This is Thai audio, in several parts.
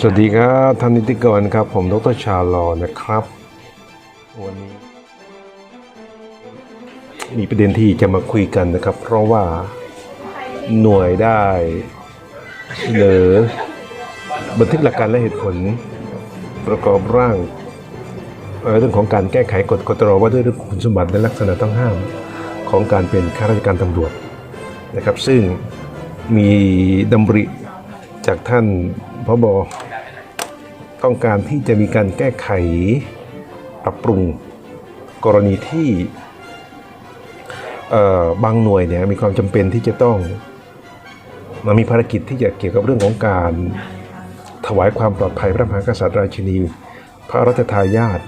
สวัสดีครับท่านนิติกรครับ ผมดรชาลอนะครับ วันนี้ มีประเด็นที่จะมาคุยกันนะครับ เพราะว่าหน่วยได้เสนอบันทึกหลักการและเหตุผล ประกอบร่างเรื่องของการแก้ไขกฎกตรว่าด้วยเรื่องคุณสมบัติและลักษณะต้องห้ามของการเป็นข้าราชการตำรวจนะครับ ซึ่งมีดำริจากท่าน พบต้องการที่จะมีการแก้ไขปรับปรุงกรณีที่บางหน่วยเนี่ยมีความจำเป็นที่จะต้องมามีภารกิจที่จะเกี่ยวกับเรื่องของการถวายความปลอดภัยพระมหากษัตริย์ราชินี พระราชทายาท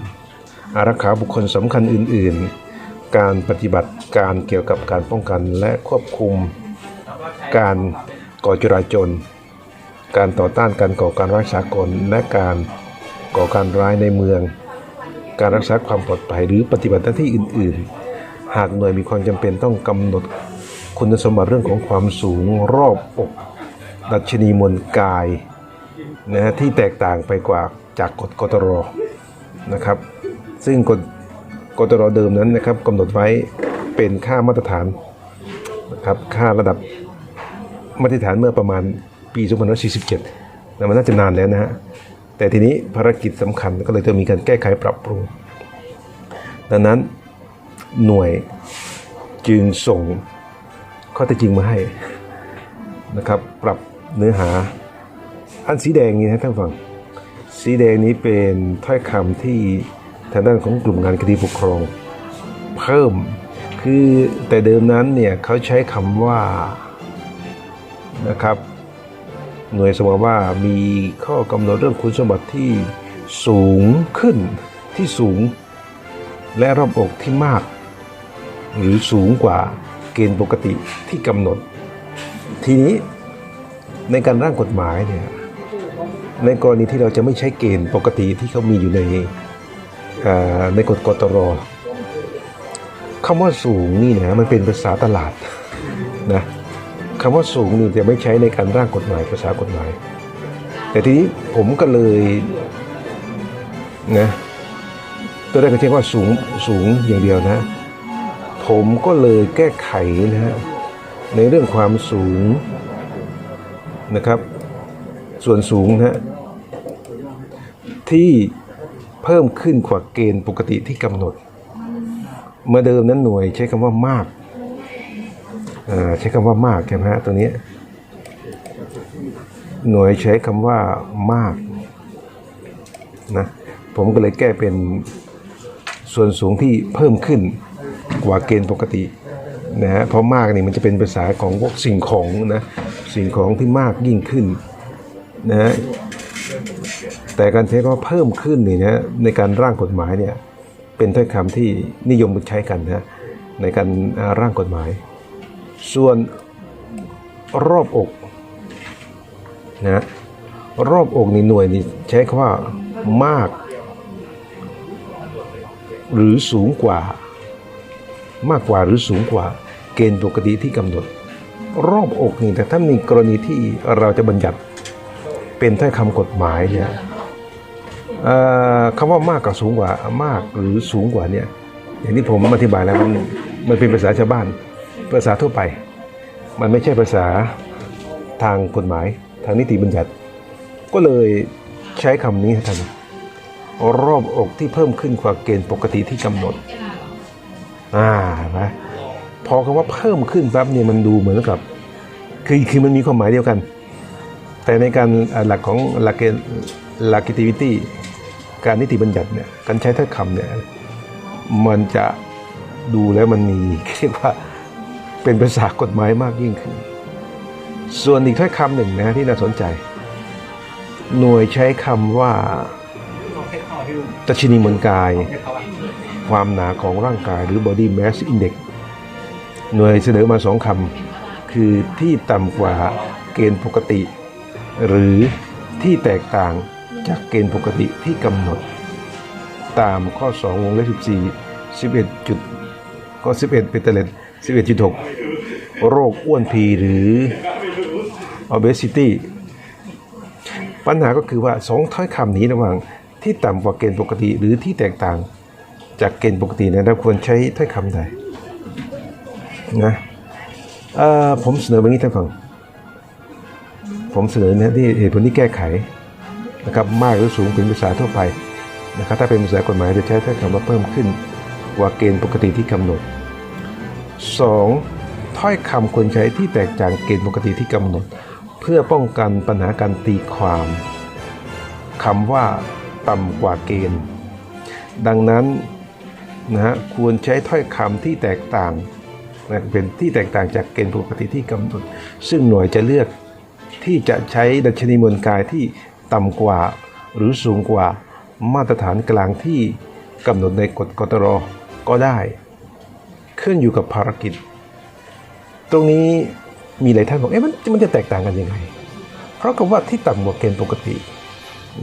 อารักขาบุคคลสำคัญอื่น ๆ การปฏิบัติการเกี่ยวกับการป้องกันและควบคุมการก่อจราจร การต่อต้านการก่อการร้ายสากลและการก่อการร้ายในเมือง การรักษาความปลอดภัยหรือปฏิบัติหน้าที่อื่น ๆ หากหน่วยมีความจำเป็นต้องกำหนดคุณสมบัติเรื่องของความสูงรอบอกดัชนีมวลกายนะฮะที่แตกต่างไปกว่าจากกฎกตรนะครับ ซึ่งกฎกตรเดิมนั้นนะครับกำหนดไว้เป็นค่ามาตรฐานนะครับค่าระดับมาตรฐานเมื่อประมาณ ปี2547นะมันน่าจะนานแล้วนะฮะแต่ทีนี้ภารกิจสำคัญก็เลยจะมีการแก้ไขปรับปรุง ดังนั้นหน่วยจึงส่งข้อเท็จจริงมาให้นะครับปรับเนื้อหาอันสีแดงนี้นะท่านฟัง สีแดงนี้เป็นถ้อยคำที่ทางด้านของกลุ่มงานคดีปกครองเพิ่มคือแต่เดิมนั้นเนี่ยเขาใช้คำว่านะครับ หน่วยสมมติว่ามีข้อกำหนดเรื่องคุณสมบัติที่สูงขึ้นที่สูง และรอบอกที่มาก หรือสูงกว่าเกณฑ์ปกติที่กำหนด ทีนี้ในการร่างกฎหมายเนี่ยในกรณีที่เราจะไม่ใช้เกณฑ์ปกติที่เขามีอยู่ในในกฎกตรคำว่าสูงนี่นะมันเป็นภาษาตลาดนะ คำว่าสูงนี่จะไม่ใช้ในการร่างกฎหมายภาษากฎหมาย แต่ทีนี้ผมก็เลยนะตัวแรกก็ใช้ว่าสูงสูงอย่างเดียวนะ ผมก็เลยแก้ไขนะฮะในเรื่องความสูงนะครับ ส่วนสูงนะฮะที่เพิ่มขึ้นกว่าเกณฑ์ปกติที่กำหนด เมื่อเดิมนั้นหน่วยใช้คำว่ามาก ใช้คำว่ามากใช่ไหมฮะตัวนี้หน่วยใช้คำว่ามากนะผมก็เลยแก้เป็นส่วนสูงที่เพิ่มขึ้นกว่าเกณฑ์ปกตินะฮะเพราะมากนี่มันจะเป็นภาษาของพวกสิ่งของนะสิ่งของที่มากยิ่งขึ้นนะฮะแต่การใช้คำว่าเพิ่มขึ้นนี่นะในการร่างกฎหมายเนี่ยเป็นถ้อยคำที่นิยมใช้กันนะในการร่างกฎหมาย ส่วนรอบอกนะรอบอกนี่หน่วยนี่ใช้คำว่ามาก หรือสูงกว่า มากกว่าหรือสูงกว่า เกณฑ์ปกติที่กำหนด รอบอกนี่แต่ถ้ามีกรณีที่เราจะบัญญัติเป็นถ้อยคำกฎหมายเนี่ยคำว่ามากกับสูงกว่ามากหรือสูงกว่าเนี่ยอย่างที่ผมอธิบายแล้วมันมันเป็นภาษาชาวบ้าน ภาษาทั่วไป มันไม่ใช่ภาษาทางกฎหมายทางนิติบัญญัติ ก็เลยใช้คำนี้ท่านรอบอกที่เพิ่มขึ้นกว่าเกณฑ์ปกติที่กำหนด อ่านะพอคำว่าเพิ่มขึ้นปั๊บเนี่ยมันดูเหมือนกับคือคือมันมีความหมายเดียวกัน แต่ในการหลักของหลักเกณฑ์หลักกิติวิตี้การนิติบัญญัติเนี่ยการใช้ถ้อยคำเนี่ยมันจะดูแล้วมันมีเรียกว่า เป็นภาษากฎหมายมากยิ่งขึ้น ส่วนอีกถ้อยคำหนึ่งนะที่น่าสนใจ หน่วยใช้คำว่าตัชนีมวลกาย ความหนาของร่างกายหรือ body mass index หน่วยเสนอมาสองคำคือที่ต่ำกว่าเกณฑ์ปกติ หรือที่แตกต่างจากเกณฑ์ปกติที่กำหนด ตามข้อ 2 วงเล็บ14 11จุดข้อ11เป็นตะเล็ด11.6 โรคอ้วนพีหรือ obesity ปัญหาก็คือว่าสองถ้อยคำนี้ระหว่างที่ต่ำกว่าเกณฑ์ปกติหรือที่แตกต่างจากเกณฑ์ปกติเนี่ยเราควรใช้ถ้อยคำใดนะผมเสนอแบบนี้ท่านฟังผมเสนอเนี่ยที่เหตุผลที่แก้ไขนะครับมากหรือสูงเป็นภาษาทั่วไปนะครับถ้าเป็นภาษากฎหมายจะใช้ถ้อยคำว่าเพิ่มขึ้นกว่าเกณฑ์ปกติที่กำหนด 2. ถ้อยคำควรใช้ที่แตกต่างเกณฑ์ปกติที่กำหนด เพื่อป้องกันปัญหาการตีความคำว่าต่ำกว่าเกณฑ์ ดังนั้นนะฮะควรใช้ถ้อยคำที่แตกต่างนะเป็นที่แตกต่างจากเกณฑ์ปกติที่กำหนด ซึ่งหน่วยจะเลือกที่จะใช้ดัชนีมวลกายที่ต่ำกว่าหรือสูงกว่ามาตรฐานกลางที่กำหนดในกฎกตรก็ได้ ขึ้นอยู่กับภารกิจ ตรงนี้มีหลายท่านบอกเอ๊ะมันมันจะแตกต่างกันยังไง เพราะกับว่าที่ต่ำกว่าเกณฑ์ปกติ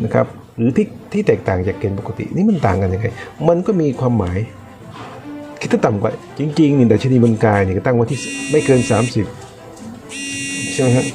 นะครับหรือที่ที่แตกต่างจากเกณฑ์ปกติ นี่มันต่างกันยังไง มันก็มีความหมาย คิดถ้าต่ำกว่า จริงๆนี่ดัชนีบนกายเนี่ยตั้งไว้ที่ไม่เกิน 30 ใช่ไหมครับ